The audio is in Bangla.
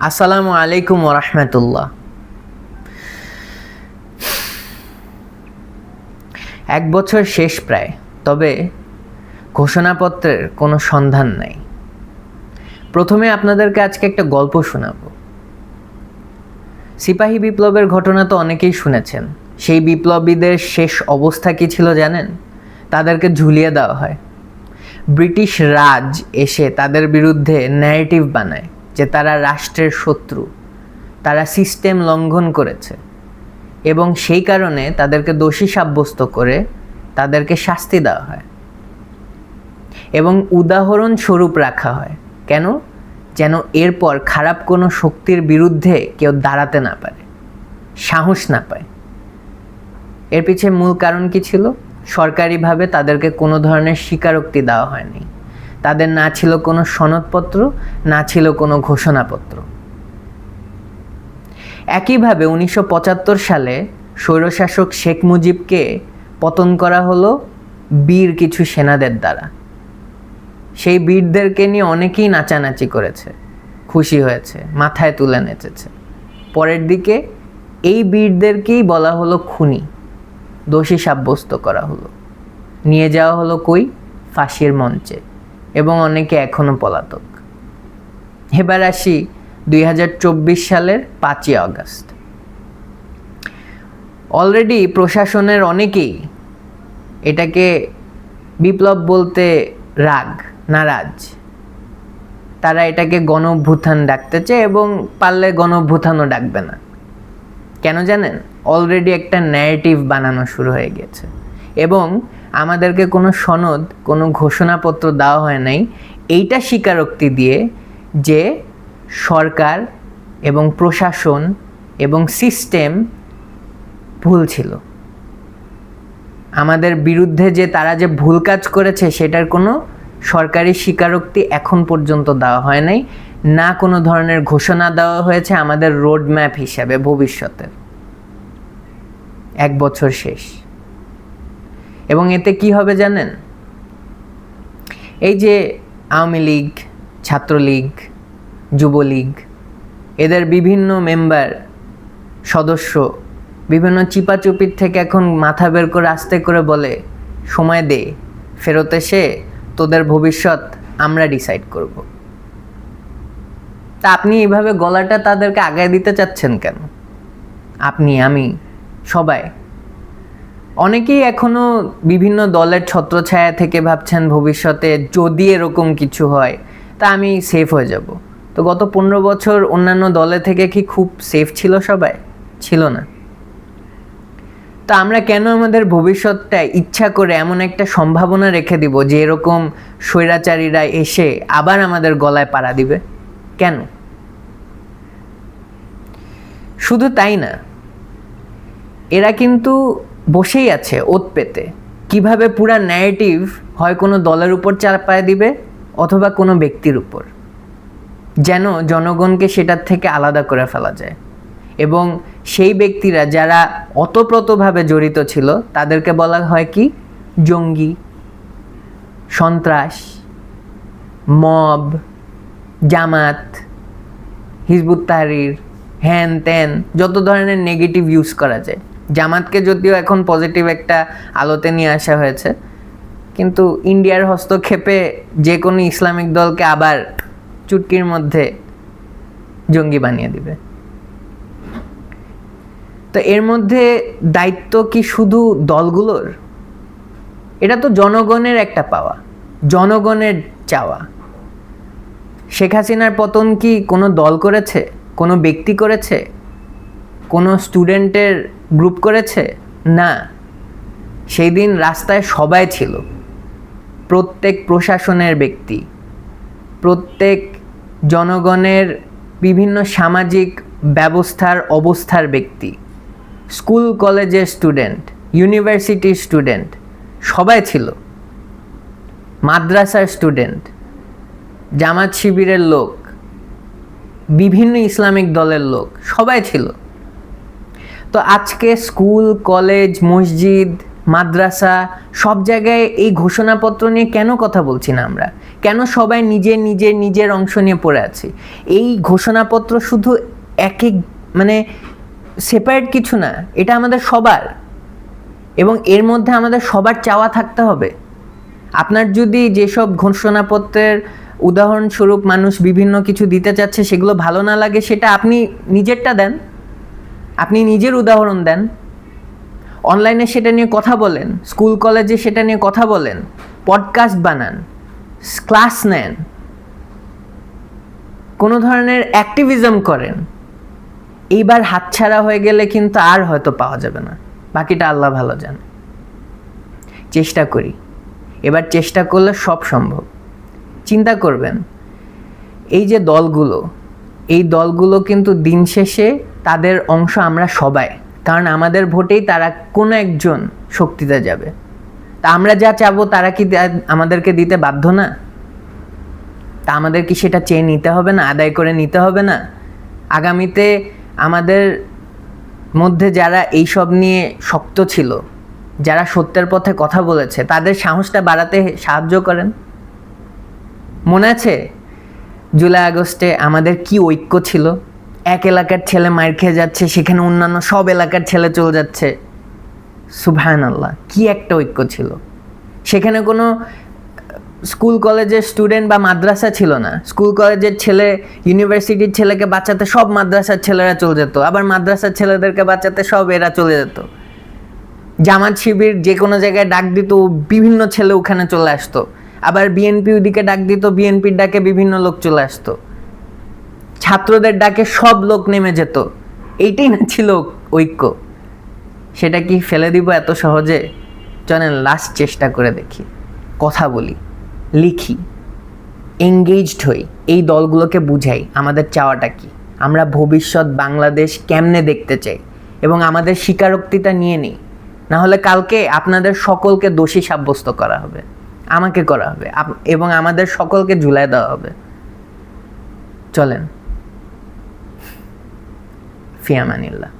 আসসালামু আলাইকুম ওরহমতুল্লাহ এক বছর শেষ প্রায়, তবে ঘোষণাপত্রের কোনো সন্ধান নাই। প্রথমে আপনাদেরকে আজকে একটা গল্প শোনাবো। সিপাহী বিপ্লবের ঘটনা তো অনেকেই শুনেছেন। সেই বিপ্লবীদের শেষ অবস্থা কী ছিল জানেন? তাদেরকে ঝুলিয়ে দেওয়া হয়। ব্রিটিশ রাজ এসে তাদের বিরুদ্ধে ন্যারেটিভ বানায়। যে তারা রাষ্ট্রের শত্রু, তারা সিস্টেম লঙ্ঘন করেছে এবং সেই কারণে তাদেরকে দোষী সাব্যস্ত করে তাদেরকে শাস্তি দেওয়া হয় এবং উদাহরণস্বরূপ রাখা হয়। কেন? যেন এরপর খারাপ কোনো শক্তির বিরুদ্ধে কেউ দাঁড়াতে না পারে, সাহস না পায়। এর পিছে মূল কারণ কি ছিল? সরকারিভাবে তাদেরকে কোনো ধরনের স্বীকারোক্তি দেওয়া হয়নি। তাদের না ছিল কোনো সনদপত্র, না ছিল কোনো ঘোষণাপত্র। একইভাবে উনিশশো পঁচাত্তর সালে স্বৈরশাসক শেখ মুজিবকে পতন করা হলো বীর কিছু সেনাদের দ্বারা। সেই বীরদেরকে নিয়ে অনেকেই নাচানাচি করেছে, খুশি হয়েছে, মাথায় তুলে নেচেছে। পরের দিকে এই বীরদেরকেই বলা হলো খুনি, দোষী সাব্যস্ত করা হলো। নিয়ে যাওয়া হলো কই? ফাঁসির মঞ্চে। এবং অনেকে এখনও পলাতক। এবার আসি দুই সালের পাঁচই আগস্ট। অলরেডি প্রশাসনের অনেকেই এটাকে বিপ্লব বলতে রাগ, নারাজ। তারা এটাকে গণ অভ্যুত্থান ডাকতে চায় এবং পারলে গণ অভ্যুত্থানও ডাকবে না। কেন জানেন? অলরেডি একটা ন্যারেটিভ বানানো শুরু হয়ে গেছে। এবং আমাদেরকে কোনো সনদ, কোনো ঘোষণাপত্র দেওয়া হয় নাই। এইটা স্বীকারোক্তি দিয়ে যে সরকার এবং প্রশাসন এবং সিস্টেম ভুল ছিল। আমাদের বিরুদ্ধে যে তারা যে ভুল কাজ করেছে, সেটার কোনো সরকারি স্বীকারোক্তি এখন পর্যন্ত দেওয়া হয় নাই। না কোনো ধরনের ঘোষণা দেওয়া হয়েছে আমাদের রোড ম্যাপ হিসাবে ভবিষ্যতের। এক বছর শেষ। এবং এতে কি হবে জানেন? এই যে আওয়ামী লীগ, ছাত্রলীগ, যুবলীগ, এদের বিভিন্ন মেম্বার, সদস্য, বিভিন্ন চিপাচুপির থেকে এখন মাথা বের করে আস্তে করে বলে, সময় দে, ফেরত এসে তোদের ভবিষ্যৎ আমরা ডিসাইড করব। তা আপনি এইভাবে গলাটা তাদেরকে আগায় দিতে চাচ্ছেন কেন? আপনি, আমি, সবাই অনেকেই এখনও বিভিন্ন দলের ছত্রছায়া থেকে ভাবছেন ভবিষ্যতে যদি এরকম কিছু হয়, তা আমি সেফ হয়ে যাব। তো গত পনেরো বছর অন্যান্য দলে থেকে কি খুব সেফ ছিল সবাই? ছিল না। তো আমরা কেন আমাদের ভবিষ্যৎটা ইচ্ছা করে এমন একটা সম্ভাবনা রেখে দিব যে এরকম স্বৈরাচারীরা এসে আবার আমাদের গলায় পাড়া দিবে? কেন? শুধু তাই না, এরা কিন্তু বসেই আছে ওত পেতে। কীভাবে পুরা ন্যারেটিভ হয় কোনো দলের উপর চাপায় দিবে অথবা কোনো ব্যক্তির উপর? যেন জনগণকে সেটার থেকে আলাদা করে ফেলা যায়। এবং সেই ব্যক্তিরা যারা অতপ্রতভাবে জড়িত ছিল, তাদেরকে বলা হয় কি? জঙ্গি, সন্ত্রাস, মব, জামাত, হিজবুত তাহরির, হ্যান ত্যান, যত ধরনের নেগেটিভ ইউজ করা যায়। জামাতকে যদিও এখন পজিটিভ একটা আলোতে নিয়ে আসা হয়েছে, কিন্তু ইন্ডিয়ার হস্তক্ষেপে যে কোনো ইসলামিক দলকে আবার চুটকির মধ্যে জঙ্গি বানিয়ে দিবে। তো এর মধ্যে দায়িত্ব কি শুধু দলগুলোর? এটা তো জনগণের একটা পাওয়া, জনগণের চাওয়া। শেখ হাসিনার পতন কি কোনো দল করেছে, কোনো ব্যক্তি করেছে, কোনো স্টুডেন্টের গ্রুপ করেছে? না। সেই দিন রাস্তায় সবাই ছিল। প্রত্যেক প্রশাসনের ব্যক্তি। প্রত্যেক জনগণের বিভিন্ন সামাজিক ব্যবস্থার অবস্থার ব্যক্তি। স্কুল, কলেজের স্টুডেন্ট ইউনিভার্সিটির স্টুডেন্ট, সবাই ছিল। মাদ্রাসার স্টুডেন্ট জামাত শিবিরের লোক, বিভিন্ন ইসলামিক দলের লোক, সবাই ছিল। তো আজকে স্কুল, কলেজ, মসজিদ, মাদ্রাসা সব জায়গায় এই ঘোষণাপত্র নিয়ে কেন কথা বলছি না আমরা? কেন সবাই নিজের নিজের নিজের অংশ নিয়ে পড়ে আছি? এই ঘোষণাপত্র শুধু এক এক মানে সেপারেট কিছু না, এটা আমাদের সবার। এবং এর মধ্যে আমাদের সবার চাওয়া থাকতে হবে। আপনার যদি যেসব ঘোষণাপত্রের উদাহরণস্বরূপ মানুষ বিভিন্ন কিছু দিতে চাচ্ছে, সেগুলো ভালো না লাগে, সেটা আপনি নিজেরটা দেন। আপনি নিজের উদাহরণ দেন। অনলাইনে সেটা নিয়ে কথা বলেন স্কুল কলেজে সেটা নিয়ে কথা বলেন পডকাস্ট বানান ক্লাস নেন, কোনো ধরনের অ্যাক্টিভিজম করেন। এইবার হাতছাড়া হয়ে গেলে কিন্তু আর হয়তো পাওয়া যাবে না। বাকিটা আল্লাহ ভালো জানে। চেষ্টা করি। এবার চেষ্টা করলে সব সম্ভব। চিন্তা করবেন, এই যে দলগুলো, এই দলগুলো কিন্তু দিন শেষে তাদের অংশ আমরা সবাই। কারণ আমাদের ভোটেই তারা কোনো একজন শক্তিতে যাবে। তা আমরা যা চাবো তারা কি আমাদেরকে দিতে বাধ্য না? তা আমাদের কি সেটা চেয়ে নিতে হবে না, আদায় করে নিতে হবে না। আগামীতে আমাদের মধ্যে যারা এইসব নিয়ে শক্ত ছিল, যারা সত্যের পথে কথা বলেছে, তাদের সাহসটা বাড়াতে সাহায্য করেন। মনে আছে? জুলাই আগস্টে আমাদের কি ঐক্য ছিল? এক এলাকার ছেলে মার খেয়ে যাচ্ছে, সেখানে অন্যান্য সব এলাকার ছেলে চলে যাচ্ছে। সুবহান আল্লাহ কি একটা ঐক্য ছিল। সেখানে কোনো স্কুল কলেজের স্টুডেন্ট বা মাদ্রাসা ছিল না। স্কুল কলেজের ছেলে, ইউনিভার্সিটির ছেলেকে বাঁচাতে সব মাদ্রাসার ছেলেরা চলে যেত। আবার মাদ্রাসার ছেলেদেরকে বাঁচাতে সব এরা চলে যেত। জামাত শিবির যে কোনো জায়গায় ডাক দিত, বিভিন্ন ছেলে ওখানে চলে আসতো। আবার বিএনপি ওদিকে ডাক দিত, বিএনপির ডাকে বিভিন্ন লোক চলে আসতো। ছাত্রদের ডাকে সব লোক নেমে যেত। এইটাই না ছিল ঐক্য। সেটা কি ফেলে দিব এত সহজে? চলেন লাস্ট চেষ্টা করে দেখি। কথা বলি, লিখি এঙ্গেজড হই। এই দলগুলোকে বুঝাই আমাদের চাওয়াটা কি। আমরা ভবিষ্যৎ বাংলাদেশ কেমনে দেখতে চাই এবং আমাদের স্বীকারোক্তিটা নিয়ে নিই। না হলে কালকে আপনাদের সকলকে দোষী সাব্যস্ত করা হবে। আমাকে করা হবে। এবং আমাদের সকলকে ঝুলাই দেওয়া হবে। চলেন। ফিয়ামানিল্লাহ